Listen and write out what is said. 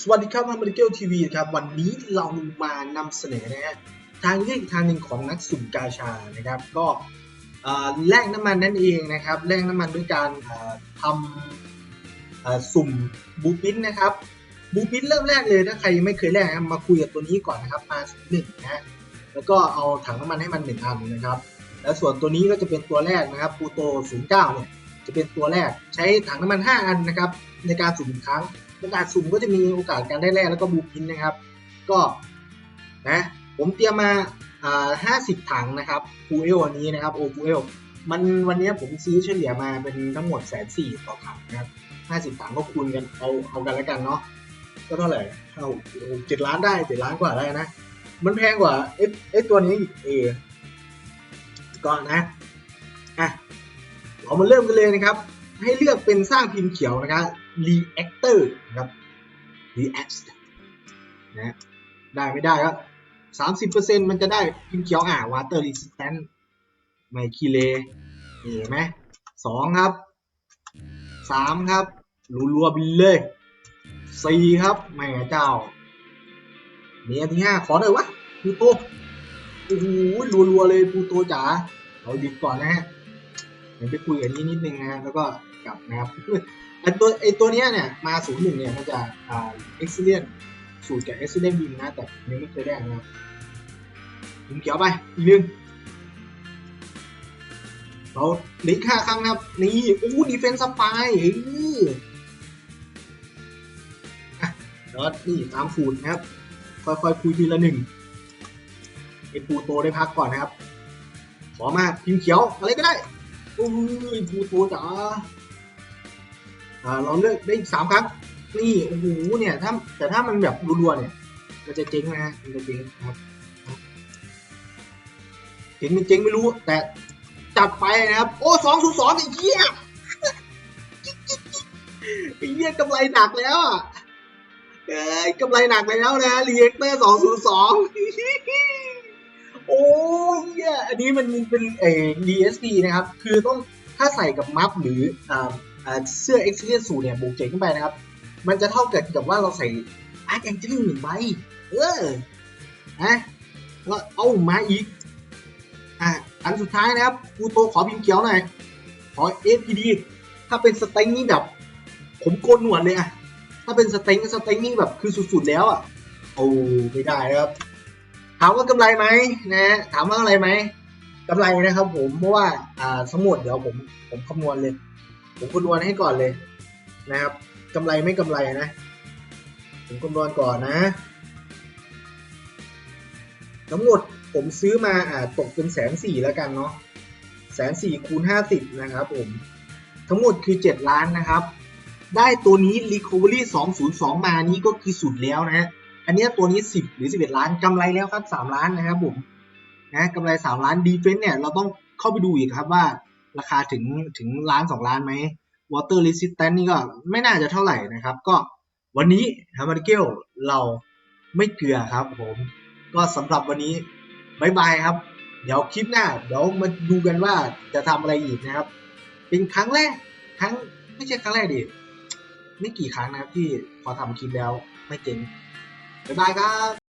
สวัสดีครับมาริเกลทีวีครับวันนี้เรามานำเสนอนะฮะทางเลือกทางหนึ่งของนักสุ่มกาชานะครับ ก็แลกน้ำมันนั่นเองนะครับแลกน้ำมันด้วยการทำสุ่มบูปินนะครับบูปินเริ่มแรกเลยถ้าใครยังไม่เคยแลกมาคุยกับตัวนี้ก่อนนะครับมาหนึ่งนะฮะแล้วก็เอาถังน้ำมันให้มันหนึ่งอันนะครับ แล้วส่วนตัวนี้ก็จะเป็นตัวแรกนะครับปูโต09เนี่ยจะเป็นตัวแรกใช้ถังน้ำมัน 5 อันนะครับในการสุ่มครั้ง โอกาสสุ่มก็จะมีโอกาสการได้แรกแล้วก็บูพินนะครับ ก็นะผมเตรียมมาห้าสิบถังนะครับฟูเอลวันนี้นะครับโอฟูเอลมันวันนี้ผมซื้อเฉลี่ยมาเป็นทั้งหมดแสนสี่ต่อถังนะครับห้าสิบถังก็คูณกันเอาเอากันแล้วกันเนาะก็เท่าไหร่เอาเจ็ดล้านได้เจ็ดล้านกว่าได้นะ มันแพงกว่าเอเอตัวนี้อีกเอก็นะอะเรามาเริ่มกันเลยนะครับ ให้เลือกเป็นสร้างพิมพ์เขียวนะครับ reactor นะครับ react นะได้ไม่ได้ก็สามสิบเปอร์เซ็นต์มันจะได้พิมพ์เขียวอ่า water resistant ไม่คีเลนี่เห็นไหมสองครับสามครับรัวๆไปเลยสี่ครับแม่เจ้านี่อันที่ห้าขอหน่อยวะปูโตโอ้โหรัวๆเลยปูโตจ๋าเราดิบก่อนนะฮะ เดี๋ยวไปคุยกับนี้นิดนึงนะแล้วก็กลับนะครับไอตัวไอตัวเนี้ยเนี่ยมาศูนย์หนึ่งเนี่ยมันจะอ่า excellent สูตรจากับ excellent บินนะแต่ยังไม่เคยได้นะครับยิงเขียวไปอีกนึงเราหลิกห้าครั้งนะครับ นี่โอ้ดีเฟนส์สปายเฮ้ยอะแล้วนี่ตามสูตรนะครับ ค่อยๆคุยทีละหนึ่งไอปูโตได้พักก่อนนะครับ ขอมาพิมพ์เขียวอะไรก็ได้ อ้ยปูโตจ๋าอ่าเราเลือกได้อีกสามครั้งนี่โอ้โหเนี่ยถ้าแต่ถ้ามันแบบรัวๆเนี่ยมันจะเจ๊งนะฮะมันจะเจ๊งครับเจ๊งไม่เจ๊งไม่รู้ แต่จัดไปนะครับ โอ้สองศูนย์สองไอ้เหี้ยไอ้เหี้ยกำไรหนักแล้วอะเอ้ยกำไรหนักแล้วนะรีเอคเตอร์สองศูนย์สอง โอ้ยเหี้ยอันนี้มันเป็นเอ่อ DSP นะครับ คือต้องถ้าใส่กับมัฟหรือออ่าเสื้อ Experience สูเนี่ยบวกเจ็ดขึ้นไปนะครับ มันจะเท่ากับกับว่าเราใส่ Arc Angel หนึ่งใบเออนะแล้วเอามาอีกอะอันสุดท้ายนะครับกูโตขอพิมพ์เขียวหน่อย ขอ APD ถ้าเป็นสเต็งนี่แบบ ผมโกนหนวดเลยอะถ้าเป็นสเต็งสเต็งนี่แบบคือสุดๆแล้วอะโอ้ไม่ได้นะครับ ถามว่ากำไรไหมนะ ถามว่าอะไรไหมกำไรนะครับผมเพราะว่าอ่าสมุดเดี๋ยวผมผมคำนวณเลย ผมคำนวณให้ก่อนเลยนะครับกำไรไม่กำไรนะ ผมคำนวณก่อนนะทั้งหมดผมซื้อมาอ่าตกเป็นแสนสี่แล้วกันเนาะแสนสี่คูณห้าสิบนะครับผม ทั้งหมดคือเจ็ดล้านนะครับ ได้ตัวนี้ Recovery 202 มานี้ก็คือสุดแล้วนะฮะ อันนี้ตัวนี้ 10 หรือ 11 ล้านกำไรแล้วครับ 3 ล้านนะครับผมนะกำไร 3 ล้าน Defense เนี่ยเราต้องเข้าไปดูอีกครับว่าราคาถึงถึงล้านสองล้านไหม Water Resistant นี่ก็ไม่น่าจะเท่าไหร่นะครับ ก็วันนี้ฮามาริเกลเราไม่เกลือครับผมก็สำหรับวันนี้บายบายครับ เดี๋ยวคลิปหน้า เดี๋ยวมาดูกันว่าจะทำอะไรอีกนะครับ เป็นครั้งแรกครั้งไม่ใช่ครั้งแรกดิไม่กี่ครั้งนะครับที่พอทำคลิปแล้วไม่เจ๋ง บายบายครับ